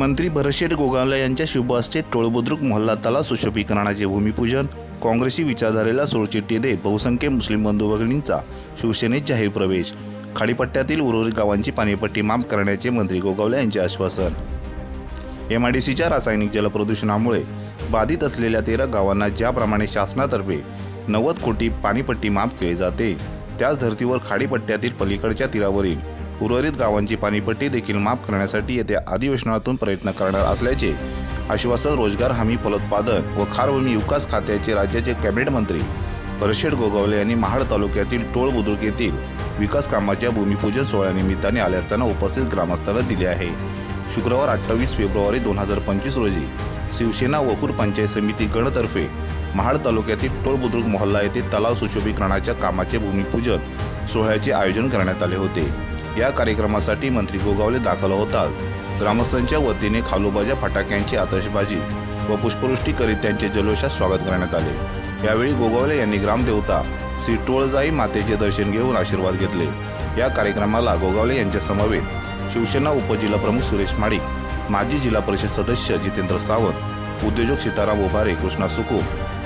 मंत्री भरशेठ गोगावले यांच्या शुभ हस्ते टोळबुद्रुक मोहल्ला तलाव सुशोभीकरणाचे भूमिपूजन. काँग्रेसी विचारधारेला सोडचिठ्ठी देत बहुसंख्य मुस्लिम बंधू भगिनींचा शिवसेनेत जाहीर प्रवेश. खाडीपट्ट्यातील उर्वरित गावांची पाणीपट्टी माफ करण्याचे मंत्री गोगावले यांचे आश्वासन. एम आय डी सीच्या रासायनिक जलप्रदूषणामुळे बाधित असलेल्या तेरा गावांना ज्याप्रमाणे शासनातर्फे नव्वद कोटी पाणीपट्टी माफ केली जाते त्याच धर्तीवर खाडीपट्ट्यातील पलीकडच्या तीरावरील उर्वरित गावांची पाणीपट्टी देखील माफ करण्यासाठी येत्या अधिवेशनातून प्रयत्न करणार असल्याचे आश्वासन रोजगार हमी फलोत्पादन व खारभूमी विकास खात्याचे राज्याचे कॅबिनेट मंत्री परशेड गोगावले यांनी महाड तालुक्यातील टोळ बुद्रुक येथील विकास कामाच्या भूमिपूजन सोहळ्यानिमित्ताने आले असताना उपस्थित ग्रामस्थांना दिले आहे. शुक्रवार अठ्ठावीस फेब्रुवारी दोन हजार पंचवीस रोजी शिवसेना वकूर पंचायत समिती गणतर्फे महाड तालुक्यातील टोळ बुद्रुक मोहल्ला येथे तलाव सुशोभीकरणाच्या कामाचे भूमिपूजन सोहळ्याचे आयोजन करण्यात आले होते. या कार्यक्रमासाठी मंत्री गोगावले दाखल होतात. ग्रामस्थांच्या वतीने खालोबाच्या फटाक्यांची आतषबाजी व पुष्पवृष्टी करीत त्यांचे जल्लोषात स्वागत करण्यात आले. यावेळी गोगावले यांनी ग्रामदेवता श्री टोळजाई मातेचे दर्शन घेऊन आशीर्वाद घेतले. या कार्यक्रमाला गोगावले यांच्या समवेत शिवसेना उपजिल्हाप्रमुख सुरेश माडिक माजी जिल्हा परिषद सदस्य जितेंद्र सावंत उद्योजक सीताराम उभारे कृष्णा सुकू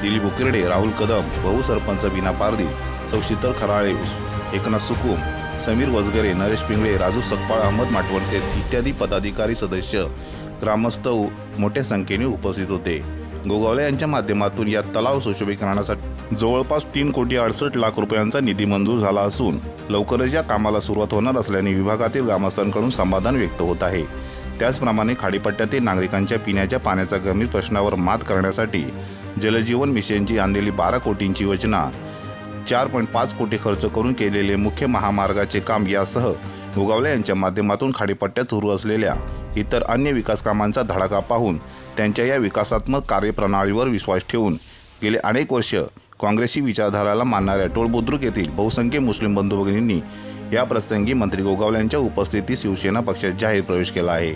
दिलीप उकिरडे राहुल कदम भाऊ सरपंच बीना पारदी सौ शीतल खराळे एकनाथ सुकुम समीर वजगरे नरेश पिंगळे राजू सकपाळ अहमद माटवडते इत्यादी पदाधिकारी सदस्य ग्रामस्थ मोठ्या संख्येने उपस्थित होते. गोगावले यांच्या माध्यमातून या तलाव सुशोभीकरणासाठी जवळपास तीन कोटी अडसष्ट लाख रुपयांचा निधी मंजूर झाला असून लवकरच या कामाला सुरुवात होणार असल्याने विभागातील ग्रामस्थांकडून समाधान व्यक्त होत आहे. त्याचप्रमाणे खाडीपट्ट्यातील नागरिकांच्या पिण्याच्या पाण्याचा गंभीर प्रश्नावर मात करण्यासाठी जलजीवन मिशनची आणलेली बारा कोटींची योजना चार पॉईंट पाच कोटी खर्च करून केलेले मुख्य महामार्गाचे काम यासह गोगावले यांच्या माध्यमातून खाडीपट्ट्यात सुरू असलेल्या इतर अन्य विकास कामांचा धडाका पाहून त्यांच्या या विकासात्मक कार्यप्रणालीवर विश्वास ठेवून गेले अनेक वर्ष काँग्रेसी विचारधाराला मानणाऱ्या टोळबुद्रुक येथील बहुसंख्य मुस्लिम बंधू भगिनींनी या प्रसंगी मंत्री गोगावले यांच्या उपस्थितीत शिवसेना पक्षात जाहीर प्रवेश केला आहे.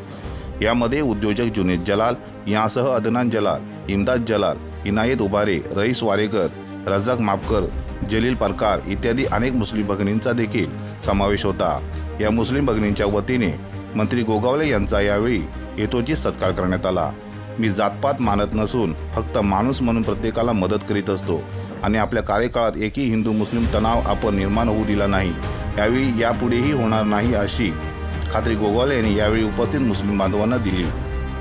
यामध्ये उद्योजक जुनेद जलाल यासह अदनान जलाल इमदाद जलाल इनायत उबारे रईस वारेकर रजाक मापकर जलील परकार इत्यादी अनेक मुस्लिम भगिनींचा देखील समावेश होता. या मुस्लिम भगिनींच्या वतीने मंत्री गोगावले यांचा यावेळी येतोची सत्कार करण्यात आला. मी जातपात मानत नसून फक्त माणूस म्हणून प्रत्येकाला मदत करीत असतो आणि आपल्या कार्यकाळात एकही हिंदू मुस्लिम तणाव आपण निर्माण होऊ दिला नाही. यावेळी यापुढेही होणार नाही अशी खात्री गोगावले यांनी यावेळी उपस्थित मुस्लिम बांधवांना दिली.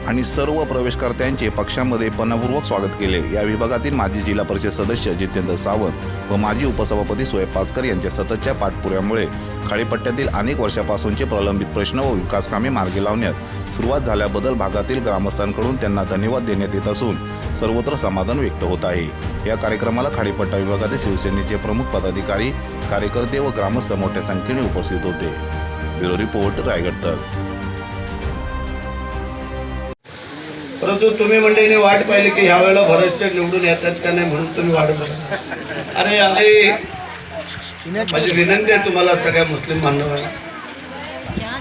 आणि सर्व प्रवेशकर्त्यांचे पक्षामध्ये पन्नापूर्वक स्वागत केले. या विभागातील माजी जिल्हा परिषद सदस्य जितेंद्र सावंत व माजी उपसभापती सोहेब पाचकर यांच्या सततच्या पाठपुऱ्यामुळे खाडीपट्ट्यातील अनेक वर्षापासूनचे प्रलंबित प्रश्न व विकास कामे मार्गी लावण्यात सुरुवात झाल्याबद्दल भागातील ग्रामस्थांकडून त्यांना धन्यवाद देण्यात येत असून सर्वत्र समाधान व्यक्त होत आहे. या कार्यक्रमाला खाडीपट्टा विभागातील शिवसेनेचे प्रमुख पदाधिकारी कार्यकर्ते व ग्रामस्थ मोठ्या संख्येने उपस्थित होते. ब्युरो रिपोर्ट रायगड तक परंतु तुम्ही मंडळीने वाट पाहिली की ह्या वेळेला भरतशेठ निवडून येतात का नाही म्हणून तुम्ही वाट बघा अरे अरे माझी विनंती आहे तुम्हाला सगळ्या मुस्लिम बांधवांना.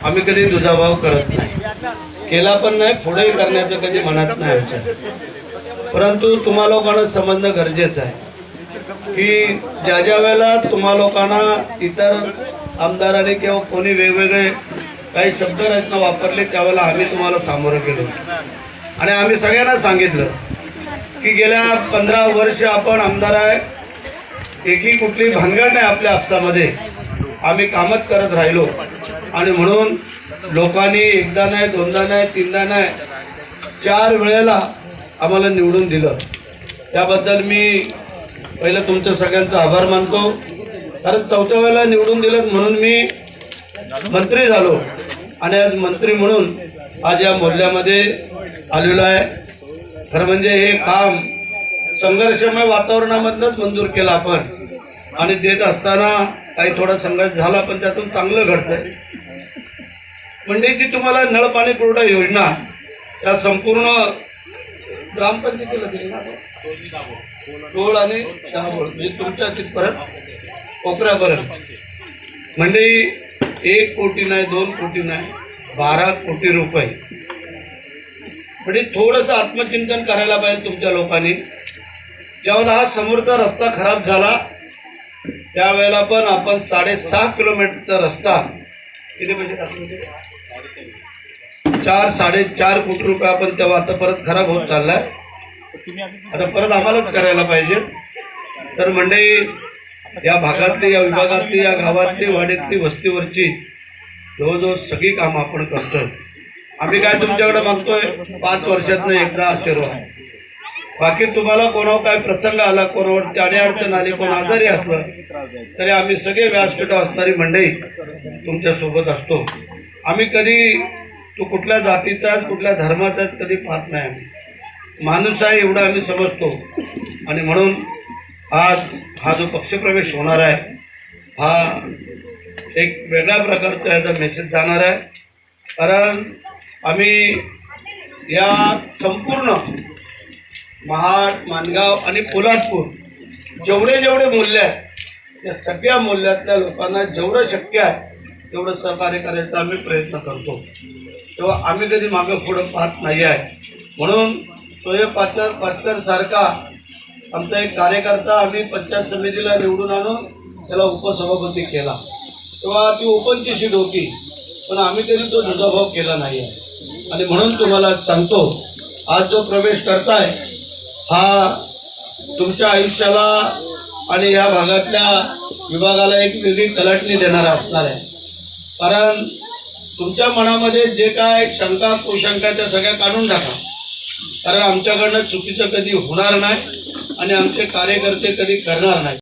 आम्ही कधी दुजाभाव करत नाही. केला पण नाही पुढेही करण्याचं कधी म्हणत नाही आमच्या परंतु तुम्हा लोकांना समजणं गरजेचं आहे की ज्या ज्या वेळेला तुम्हा लोकांना इतर आमदारांनी किंवा कोणी वेगवेगळे काही शब्दरचना वापरले त्यावेळेला आम्ही तुम्हाला सामोरं गेलो. आणि आम्ही सगळ्यांना सांगितलं की गेल्या पंधरा वर्ष आपण आमदार आहे. एकही कुठली भानगड नाही आपल्या आपसामध्ये. आम्ही कामच करत राहिलो. आणि म्हणून लोकांनी एकदा नाही दोनदा नाही तीनदा नाही चार वेळेला आम्हाला निवडून दिलं. त्याबद्दल मी पहिलं तुमचं सगळ्यांचा आभार मानतो. कारण चौथ्या वेळेला निवडून दिलं म्हणून मी मंत्री झालो. आणि आज मंत्री म्हणून आज या मोहल्ल्यामध्ये आलेलो आहे. खरं म्हणजे हे काम संघर्षमय वातावरणामधनंच मंजूर केलं आपण. आणि देत असताना काही थोडा संघर्ष झाला पण त्यातून चांगलं घडतंय. मंडईची तुम्हाला नळ पाणी पुरवठा योजना या संपूर्ण ग्रामपंचायतीला दिली ना टोळ आणि दाभोळ म्हणजे तुमच्या तिथपर्यंत कोकऱ्यापर्यंत मंडई एक कोटी नाही दोन कोटी नाही बारा कोटी रुपये. म्हणजे थोडंसं आत्मचिंतन करायला पाहिजे तुमच्या लोकांनी. ज्यावेळेला हा समोरचा रस्ता खराब झाला त्यावेळेला पण आपण साडेसहा किलोमीटरचा रस्ता किती पैसे टाकले चार साडेचार कोटी रुपये आपण तेव्हा आता परत खराब होत चाललाय. आता परत आम्हालाच करायला पाहिजे. तर मंडळी या भागातली या विभागातली या गावातली वाड्यातली वस्तीवरची जवळजवळ सगळी कामं आपण करतोय. आम्ही काय तुमच्याकडे मागतोय पाच वर्षातनं एकदा आशीर्वाद बाकी तुम्हाला कोणावर काय प्रसंग आला कोणावर कोणावरती अडीअडचण आली कोण आजारी असलं तरी आम्ही सगळे व्यासपीठं असणारी मंडळी तुमच्यासोबत असतो. आम्ही कधी तू कुठल्या जातीचाच कुठल्या धर्माचाच कधी पाहत नाही आम्ही. माणूस आहे एवढं आम्ही समजतो. आणि म्हणून आज हा जो पक्षप्रवेश होणार आहे हा एक वेगळ्या प्रकारचा याचा मेसेज जाणार आहे. कारण आम्ही या संपूर्ण महाड माणगाव आणि पोलादपूर जेवढे जेवढे मूल्य आहेत त्या सगळ्या मूल्यातल्या लोकांना जेवढं शक्य आहे तेवढं सहकार्य करायचा आम्ही प्रयत्न करतो. तेव्हा आम्ही कधी मागं पुढं पाहत नाही आहे. म्हणून सोय पाचकर पाचकर सारखा आमचा एक कार्यकर्ता आम्ही पंचायत समितीला निवडून आणून त्याला उपसभापती केला. तेव्हा ती ओपनची शीट होती पण आम्ही तरी तो दुजाभाव केला नाही आहे. आणि म्हणून तुम्हाला सांगतो आज जो प्रवेश करताय हा तुमच्या आयुष्याला आणि या भागातल्या विभागाला एक वेगळी कलाटणी देणारा असणार आहे. कारण तुमच्या मनामध्ये जे काय शंका कुशंका त्या सगळ्या काढून टाका. कारण आमच्याकडनं चुकीचं कधी होणार नाही आणि आमचे कार्यकर्ते कधी करणार नाही.